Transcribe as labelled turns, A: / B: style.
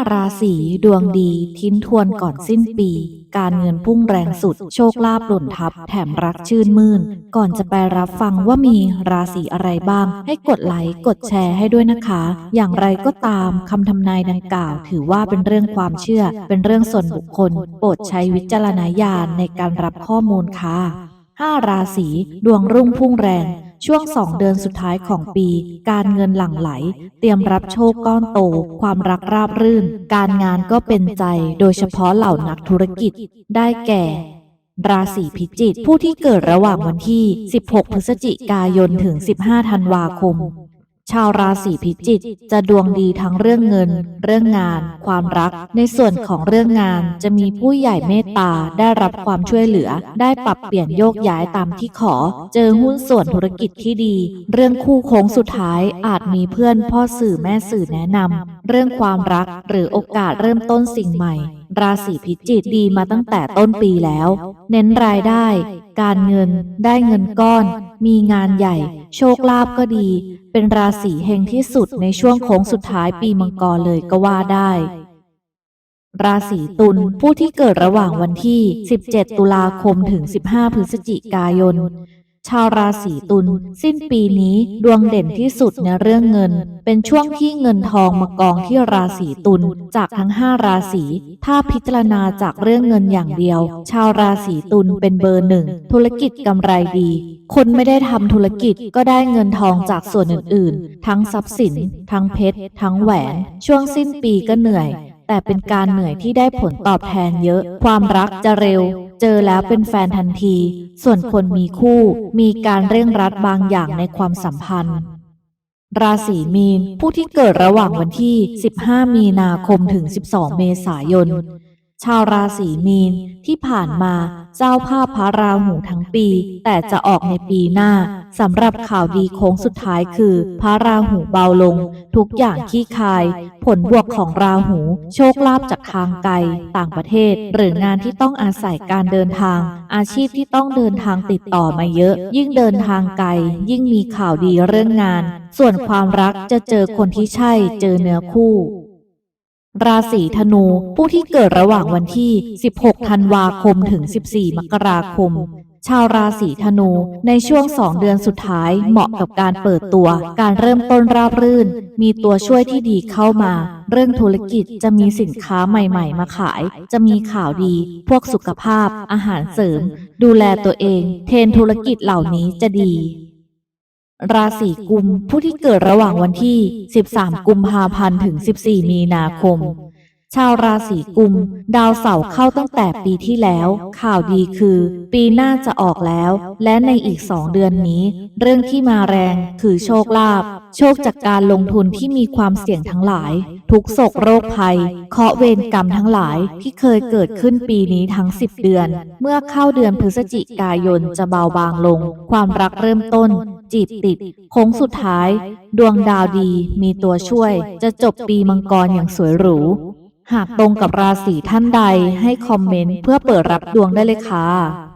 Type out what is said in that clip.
A: 5 ราศีดวงดีทิ้นทวนก่อนสิ้นปี การเงินพุ่งแรงสุด โชคลาภหล่นทับ แถมรักชื่นมื่น ก่อนจะไปรับฟังว่ามีราศีอะไรบ้าง ให้กดไลค์กดแชร์ให้ด้วยนะคะ อย่างไรก็ตามคำทำนายดังกล่าว ถือว่าเป็นเรื่องความเชื่อ เป็นเรื่องส่วนบุคคล โปรดใช้วิจารณญาณในการรับข้อมูลค่ะ 5 ราศีดวงรุ่งพุ่งแรง ช่วงสองเดือนสุดท้ายของปี การเงินหลั่งไหล เตรียมรับโชคก้อนโต ความรักราบรื่น การงานก็เป็นใจ โดยเฉพาะเหล่านักธุรกิจ ได้แก่ ราศีพิจิกผู้ที่เกิดระหว่างวันที่ 16 พฤศจิกายน ถึง 15 ธันวาคม ชาวราศีพิจิกจะดวงดีทั้งเรื่องเงิน เรื่องงาน ความรัก ในส่วนของเรื่องงานจะมีผู้ใหญ่เมตตาได้รับความช่วยเหลือ ได้ปรับเปลี่ยนโยกย้ายตามที่ขอ เจอหุ้นส่วนธุรกิจที่ดี เรื่องคู่โค้งสุดท้ายอาจมีเพื่อนพ่อสื่อแม่สื่อแนะนำ เรื่องความรักหรือโอกาสเริ่มต้นสิ่งใหม่ ราศีพิจิกดีมาตั้งแต่ต้นปีแล้ว เน้นรายได้ การเงิน ได้เงินก้อน มีงานใหญ่ โชคลาภก็ดี เป็นราศีเฮงที่สุดในช่วงโค้งสุดท้ายปีมังกรเลยก็ว่าได้ราศีตุลผู้ที่เกิดระหว่างวันที่ 17 ตุลาคมถึง 15 พฤศจิกายน ชาวราศีตุลสิ้นปีนี้ดวงเด่นที่สุดในเรื่องเงิน เป็นช่วงที่เงินทองมากองที่ราศีตุลจากทั้ง 5 ราศีถ้าพิจารณาจากเรื่องเงินอย่างเดียว ชาวราศีตุลเป็นเบอร์หนึ่งธุรกิจกำไรดี คนไม่ได้ทำธุรกิจก็ได้เงินทองจากส่วนอื่นๆ ทั้งทรัพย์สิน ทั้งเพชร ทั้งแหวน ช่วงสิ้นปีก็เหนื่อย แต่เป็นการเหนื่อยที่ได้ผลตอบแทนเยอะ ความรักจะเร็ว เจอแล้วเป็นแฟนทันที ส่วนคนมีคู่มีการเร่งรัดบางอย่างในความสัมพันธ์ ราศีมีน ผู้ที่เกิดระหว่างวันที่ 15 มีนาคมถึง 12 เมษายน ชาวราศีมีนที่ผ่านมาเจ้าภาพพระราหูทั้งปี แต่จะออกในปีหน้าสำหรับข่าวดีโค้งสุดท้ายคือ พระราหูเบาลง ทุกอย่างขี้คาย ผลบวกของราหู โชคลาภจากทางไกล ต่างประเทศ หรืองานที่ต้องอาศัยการเดินทาง อาชีพที่ต้องเดินทางติดต่อมาเยอะ ยิ่งเดินทางไกล ยิ่งมีข่าวดีเรื่องงาน ส่วนความรักจะเจอคนที่ใช่เจอเนื้อคู่ ราศีธนู ผู้ที่เกิดระหว่างวันที่ 16 ธันวาคมถึง 14 มกราคม ชาวราศีธนู ในช่วง2เดือนสุดท้ายเหมาะกับการเปิดตัว การเริ่มต้นราบรื่น มีตัวช่วยที่ดีเข้ามา เรื่องธุรกิจจะมีสินค้าใหม่ ๆ มาขาย จะมีข่าวดี พวกสุขภาพ อาหารเสริม ดูแลตัวเอง เทรนธุรกิจเหล่านี้จะดี ราศีกุมผู้ที่เกิดระหว่างวันที่ 13 กุมภาพันธ์ถึง 14 มีนาคม ชาวราศีกุม ดาวเสาร์เข้าตั้งแต่ปีที่แล้ว ข่าวดีคือ ปีหน้าจะออกแล้ว และในอีกสองเดือนนี้ เรื่องที่มาแรงคือโชคลาภโชคจากการลงทุนที่มีความเสี่ยงทั้งหลาย ทุกโศกโรคภัย เคาะเวรกรรมทั้งหลายที่เคยเกิดขึ้นปีนี้ทั้ง 10 เดือน เมื่อเข้าเดือนพฤศจิกายนจะเบาบางลง ความรักเริ่มต้น จีบติดโค้งสุดท้าย ดวงดาวดีมีตัวช่วย จะจบปีมังกรอย่างสวยหรู หากตรงกับราศีท่านใดให้คอมเมนต์เพื่อเปิดรับดวงได้เลยค่ะ